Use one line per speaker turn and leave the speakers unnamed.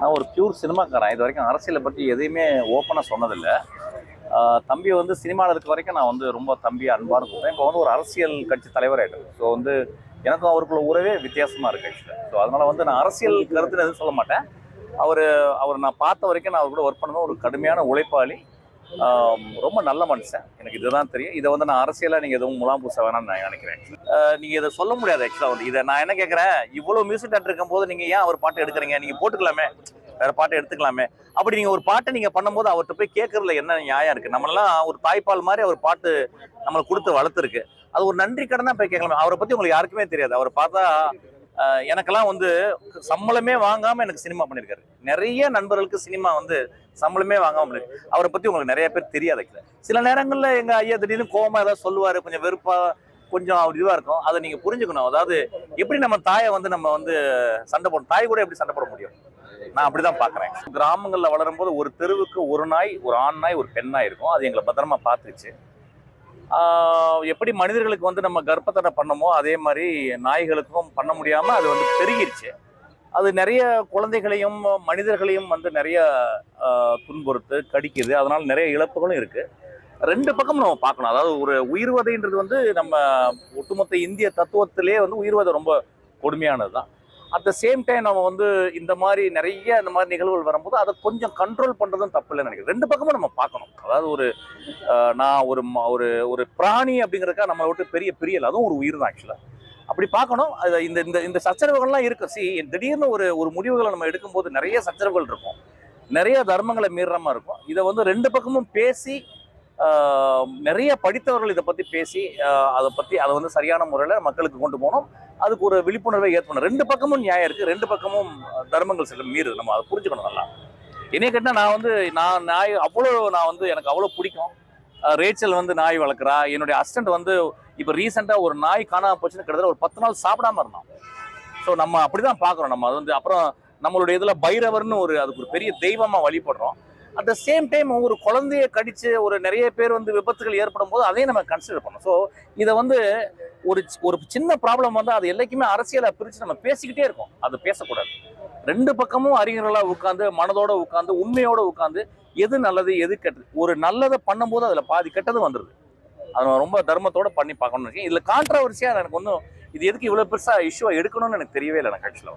நான் ஒரு பியூர் சினிமாக்காரன். இது வரைக்கும் அரசியலை பற்றி எதையுமே ஓப்பனாக சொன்னதில்லை. தம்பி வந்து சினிமாவில் இருக்க வரைக்கும் நான் வந்து ரொம்ப தம்பி அன்பான கூப்பிட்டேன் இப்போ வந்து ஒரு அரசியல் கட்சி தலைவர் ஆகிட்டார் ஸோ வந்து எனக்கும் அவருக்குள்ள உறவே வித்தியாசமாக இருக்கு ஆக்சுவலாக ஸோ அதனால் வந்து நான் அரசியல் கருத்துன்னு எதுவும் சொல்ல மாட்டேன். அவர் அவர் நான் பார்த்த வரைக்கும் நான் அவர் கூட ஒர்க் பண்ணதும் ஒரு கடுமையான உழைப்பாளி. ரொம்ப நல்ல மனுஷன். எனக்கு இதுதான் தெரியும். இதை வந்து நான் அரசியலாக நீங்கள் எதுவும் முலாம் பூச வேணாம்னு நான் நினைக்கிறேன். நீங்கள் நீங்க இதை சொல்ல முடியாது ஆக்சுவலாக வந்து. இதை நான் என்ன கேட்குறேன் இவ்வளோ மியூசிக் டேரக்டர் இருக்கும்போது நீங்கள் ஏன் அவர் பாட்டு எடுக்கிறீங்க? நீங்கள் போட்டுக்கலாமே. வேற பாட்டு எடுத்துக்கலாமே. அப்படி நீங்கள் ஒரு பாட்டை நீங்கள் பண்ணும்போது அவர்கிட்ட போய் கேட்கறதுல என்ன நியாயம் இருக்குது நம்மளாம் ஒரு தாய்ப்பால் மாதிரி அவர் பாட்டு நம்மளை கொடுத்து வளர்த்துருக்கு. அது ஒரு நன்றி கடனாக போய் கேட்கலாமே. அவரை பற்றி உங்களுக்கு யாருக்குமே தெரியாது. அவரை பார்த்தா எனக்கெல்லாம் வந்து சம்பளமே வாங்காம எனக்கு சினிமா பண்ணியிருக்காரு நிறைய நண்பர்களுக்கு சினிமா வந்து சம்பளமே வாங்காம அவரை பத்தி உங்களுக்கு நிறைய பேர் தெரியாது சில நேரங்கள்ல எங்க ஐயா திடீர்னு கோமா ஏதாவது சொல்லுவாரு கொஞ்சம் வெறுப்பா கொஞ்சம் அவர் இதுவாக இருக்கும். அதை நீங்கள் புரிஞ்சுக்கணும். அதாவது எப்படி நம்ம தாயை வந்து நம்ம வந்து சண்டை போடணும்? தாய் கூட எப்படி சண்டை போட முடியும்? நான் அப்படிதான் பார்க்குறேன் கிராமங்களில் வளரும் போது ஒரு தெருவுக்கு ஒரு நாய் ஒரு ஆண் நாய் ஒரு பெண் நாய் இருக்கும். அது எங்களை பத்திரமா பார்த்துச்சு எப்படி மனிதர்களுக்கு வந்து நம்ம கர்ப்பத்தடை பண்ணமோ அதே மாதிரி நாய்களுக்கும் பண்ண முடியாமல் அது வந்து பெருகிருச்சு. அது நிறைய குழந்தைகளையும் மனிதர்களையும் வந்து நிறைய துன்புறுத்து கடிக்குது. அதனால் நிறைய இழப்புகளும் இருக்குது ரெண்டு பக்கம் நம்ம பார்க்கணும். அதாவது ஒரு உயிர்வதைன்றது வந்து நம்ம ஒட்டுமொத்த இந்திய தத்துவத்திலே வந்து உயிர்வதை ரொம்ப கொடுமையானது தான் அட் த சேம் டைம் நம்ம வந்து இந்த மாதிரி நிறைய இந்த மாதிரி நிகழ்வுகள் வரும்போது அதை கொஞ்சம் கண்ட்ரோல் பண்ணுறதும் தப்பு இல்லைன்னு நினைக்கிறேன். ரெண்டு பக்கமும் நம்ம பார்க்கணும். அதாவது ஒரு நான் ஒரு ஒரு ஒரு பிராணி அப்படிங்கிறக்கா நம்ம விட்டு பெரிய பிரியல் அதுவும் ஒரு உயிர் தான் ஆக்சுவலாக அப்படி பார்க்கணும். அது இந்த இந்த இந்த சச்சரவுகள்லாம் இருக்கும் சி திடீர்னு ஒரு ஒரு முடிவுகளை நம்ம எடுக்கும்போது நிறைய சச்சரவுகள் இருக்கும். நிறைய தர்மங்களை மீறுற மாதிரி இருக்கும். இதை வந்து ரெண்டு பக்கமும் பேசி நிறைய படித்தவர்கள் இதை பற்றி பேசி அதை பற்றி அதை வந்து சரியான முறையில் மக்களுக்கு கொண்டு போகணும். அதுக்கு ஒரு விழிப்புணர்வை ஏற்படணும். ரெண்டு பக்கமும் நியாயம் இருக்குது ரெண்டு பக்கமும் தர்மங்கள் சில மீறுது நம்ம அதை புரிஞ்சுக்கணும் நல்லா. என்னைய கேட்டால் நான் வந்து நான் நாய் அவ்வளோ நான் வந்து எனக்கு அவ்வளோ பிடிக்கும். ரேச்சல் வந்து நாய் வளர்க்குறா. என்னுடைய அசிஸ்டன்ட் வந்து இப்போ ரீசெண்டாக ஒரு நாய் காணாம போச்சுன்னு கிட்டத்தட்ட ஒரு பத்து நாள் சாப்பிடாம இருந்தான். ஸோ நம்ம அப்படி தான் பார்க்குறோம். நம்ம அது வந்து அப்புறம் நம்மளுடைய இதில் பைரவர்னு ஒரு அதுக்கு ஒரு பெரிய தெய்வமாக வழிபடுறோம். அட் த சேம் டைம் ஒரு குழந்தைய கடித்து ஒரு நிறைய பேர் வந்து விபத்துகள் ஏற்படும் போது அதையும் நம்ம கன்சிடர் பண்ணணும். ஸோ இதை வந்து ஒரு சி- ஒரு சின்ன ப்ராப்ளம் வந்து அது எல்லாத்தையுமே அரசியலை பிரித்து நம்ம பேசிக்கிட்டே இருக்கோம். அது பேசக்கூடாது. ரெண்டு பக்கமும் அறிஞர்களாக உட்காந்து மனதோட உட்காந்து உண்மையோடு உட்காந்து எது நல்லது எது கெட்டது. ஒரு நல்லதை பண்ணும்போது அதில் பாதி கெட்டது வந்துடுது அதை நான் ரொம்ப தர்மத்தோட பண்ணி பார்க்கணும்னு இருக்கேன். இதில் கான்ட்ரவர்சியாக எனக்கு ஒன்றும் இது எதுக்கு இவ்வளோ பெருசாக இஷ்யூவாக எடுக்கணும்னு எனக்கு தெரியவே இல்லை எனக்கு ஆக்சுவலாக